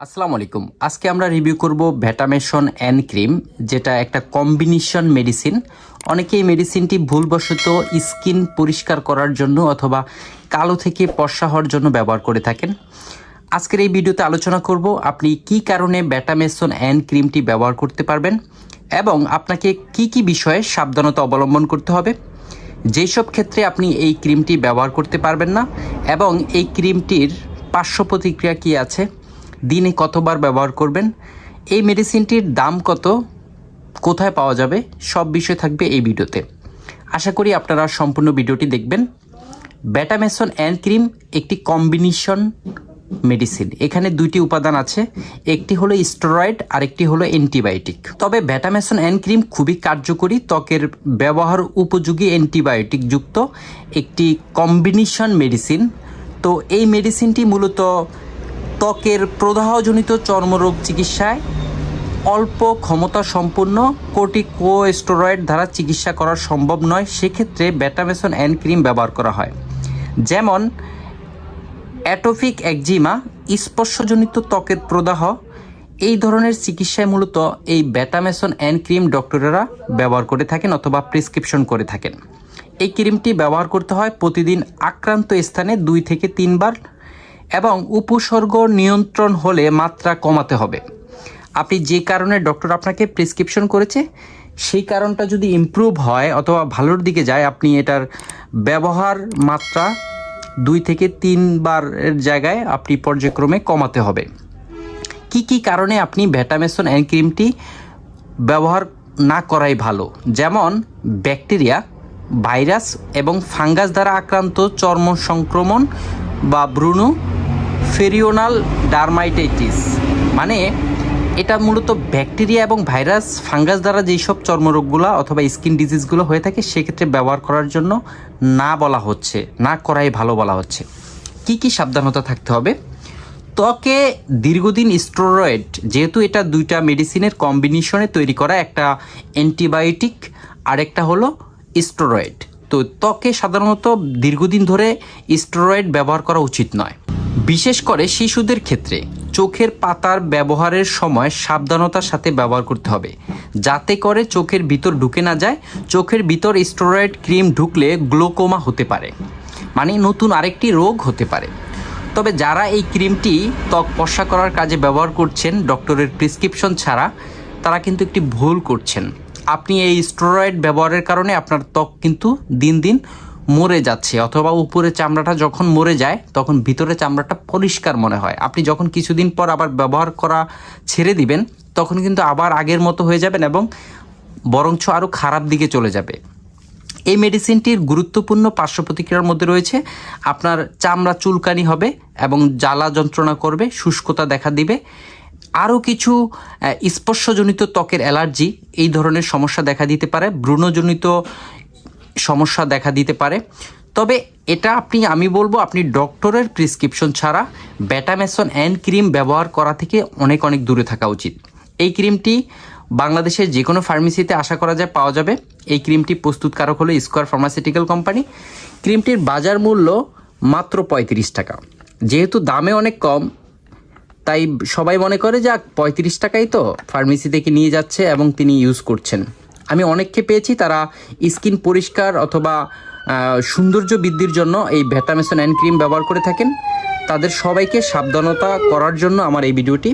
আসসালামু আলাইকুম। আজকে আমরা রিভিউ করব ভ্যাটামেশন অ্যান ক্রিম যেটা একটা কম্বিনেশন মেডিসিন অনেকে এই মেডিসিনটি ভুলবশত স্কিন পরিষ্কার করার জন্য অথবা কালো থেকে পর্সা হওয়ার জন্য ব্যবহার করে থাকেন। আজকের এই ভিডিওতে আলোচনা করব আপনি কি কারণে ভ্যাটামেশন অ্যান ক্রিমটি ব্যবহার করতে পারবেন এবং আপনাকে কি কি বিষয়ে সাবধানতা অবলম্বন করতে হবে। যেসব ক্ষেত্রে আপনি এই ক্রিমটি ব্যবহার করতে পারবেন না এবং এই ক্রিমটির পার্শ্ব প্রতিক্রিয়া কী আছে দিনে কতবার ব্যবহার করবেন? এই মেডিসিনটির দাম কত? কোথায় পাওয়া যাবে? সব বিষয় থাকবে এই ভিডিওতে। আশা করি আপনারা সম্পূর্ণ ভিডিওটি দেখবেন। ব্যাটামেসন অ্যান্ড ক্রিম একটি কম্বিনেশন মেডিসিন এখানে দুইটি উপাদান আছে। একটি হলো স্টেরয়েড আর একটি হলো অ্যান্টিবায়োটিক তবে ব্যাটামেসন অ্যান্ড ক্রিম খুবই কার্যকরী, ত্বকের ব্যবহার উপযোগী অ্যান্টিবায়োটিক যুক্ত একটি কম্বিনেশন মেডিসিন তো এই মেডিসিনটি মূলত ত্বকের প্রদাহজনিত চর্মরোগ চিকিৎসায় অল্প ক্ষমতা সম্পন্ন কোর্টিকোস্টেরয়েড দ্বারা চিকিৎসা করা সম্ভব নয়। সেক্ষেত্রে ব্যাটামেসন অ্যান্ড ক্রিম ব্যবহার করা হয়। যেমন, অ্যাটোফিক একজিমা, স্পর্শজনিত ত্বকের প্রদাহ, এই ধরনের চিকিৎসায় মূলত এই ব্যাটামেসন অ্যান্ড ক্রিম ডক্টরেরা ব্যবহার করে থাকেন অথবা প্রেসক্রিপশন করে থাকেন। এই ক্রিমটি ব্যবহার করতে হয় প্রতিদিন আক্রান্ত স্থানে দুই থেকে তিনবার এবং উপসর্গ নিয়ন্ত্রণ হলে মাত্রা কমাতে হবে। আপনি যে কারণে ডক্টর আপনাকে প্রেসক্রিপশন করেছে, সেই কারণটা যদি ইমপ্রুভ হয় অথবা ভালোর দিকে যায়, আপনি এটার ব্যবহার মাত্রা দুই থেকে তিনবার এর জায়গায় আপনি পর্যায়ক্রমে কমাতে হবে। কি কি কারণে আপনি ভ্যাটামেসন অ্যান্ড ক্রিমটি ব্যবহার না করাই ভালো? যেমন ব্যাকটেরিয়া, ভাইরাস এবং ফাঙ্গাস দ্বারা আক্রান্ত চর্ম সংক্রমণ বা ব্রুনু ফেরিওনাল ডার্মাইটাইটিস। মানে এটা মূলত ব্যাকটেরিয়া এবং ভাইরাস, ফাঙ্গাস দ্বারা যেই সব চর্মরোগগুলো অথবা স্কিন ডিজিজগুলো হয়ে থাকে, সেক্ষেত্রে ব্যবহার করার জন্য না বলা হচ্ছে, না করাই ভালো বলা হচ্ছে। কি কি সাবধানতা থাকতে হবে? ত্বকে দীর্ঘদিন স্টেরয়েড, যেহেতু এটা দুইটা মেডিসিনের কম্বিনেশনে তৈরি করা একটা অ্যান্টিবায়োটিক, আরেকটা হলো স্টেরয়েড। তো ত্বকে সাধারণত দীর্ঘদিন ধরে স্টেরয়েড ব্যবহার করা উচিত নয়। বিশেষ করে শিশুদের ক্ষেত্রে চোখের পাতার ব্যবহারের সময় সাবধানতার সাথে ব্যবহার করতে হবে। যাতে করে চোখের ভিতর ঢুকে না যায়, চোখের ভিতর স্টেরয়েড ক্রিম ঢুকলে গ্লোকোমা হতে পারে। মানে নতুন আরেকটি রোগ হতে পারে। তবে যারা এই ক্রিমটি ত্বক পশা করার কাজে ব্যবহার করছেন, ডক্টরের প্রেসক্রিপশন ছাড়া, তারা কিন্তু একটি ভুল করছেন। আপনি এই স্টেরয়েড ব্যবহারের কারণে আপনার ত্বক কিন্তু দিন দিন মরে যাচ্ছে অথবা উপরে চামড়াটা যখন মরে যায়, তখন ভিতরে চামড়াটা পরিষ্কার মনে হয়। আপনি যখন কিছুদিন পর আবার ব্যবহার করা ছেড়ে দিবেন, তখন কিন্তু আবার আগের মতো হয়ে যাবেন এবং বরঞ্চ আরও খারাপ দিকে চলে যাবে। এই মেডিসিনটির গুরুত্বপূর্ণ পার্শ্ব প্রতিক্রিয়ার মধ্যে রয়েছে, আপনার চামড়া চুলকানি হবে এবং জ্বালা যন্ত্রণা করবে, শুষ্কতা দেখা দিবে। আরও কিছু স্পর্শজনিত ত্বকের অ্যালার্জি এই ধরনের সমস্যা দেখা দিতে পারে। ব্রণজনিত সমস্যা দেখা দিতে পারে। তবে এটা আপনি, আমি বলব আপনি ডক্টরের প্রেসক্রিপশন ছাড়া ব্যাটামেসন অ্যান্ড ক্রিম ব্যবহার করা থেকে অনেক অনেক দূরে থাকা উচিত। এই ক্রিমটি বাংলাদেশের যে কোনো ফার্মেসিতে আশা করা যায় পাওয়া যাবে। এই ক্রিমটি প্রস্তুতকারক হলো স্কোয়ার ফার্মাসিউটিক্যাল কোম্পানি ক্রিমটির বাজার মূল্য মাত্র পঁয়ত্রিশ টাকা। যেহেতু দামে অনেক কম, তাই সবাই মনে করে যাক পঁয়ত্রিশ টাকাই তো ফার্মেসি থেকে নিয়ে যাচ্ছে এবং তিনি ইউজ করছেন। আমি অনেককে পেয়েছি তারা স্কিন পরিষ্কার অথবা সৌন্দর্য বৃদ্ধির জন্য এই ভ্যাটামেসন অ্যান্ড ক্রিম ব্যবহার করে থাকেন। তাদের সবাইকে সাবধানতা করার জন্য আমার এই ভিডিওটি।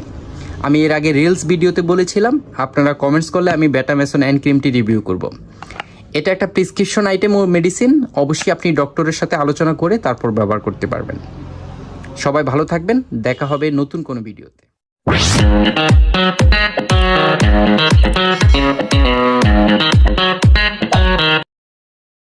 আমি এর আগে রিলস ভিডিওতে বলেছিলাম, আপনারা কমেন্টস করলে আমি ভ্যাটামেসন অ্যান্ড ক্রিমটি রিভিউ করব। এটা একটা প্রেসক্রিপশন আইটেম ও মেডিসিন অবশ্যই আপনি ডক্টরের সাথে আলোচনা করে তারপর ব্যবহার করতে পারবেন। সবাই ভালো থাকবেন, দেখা হবে নতুন কোনো ভিডিওতে। Thank you.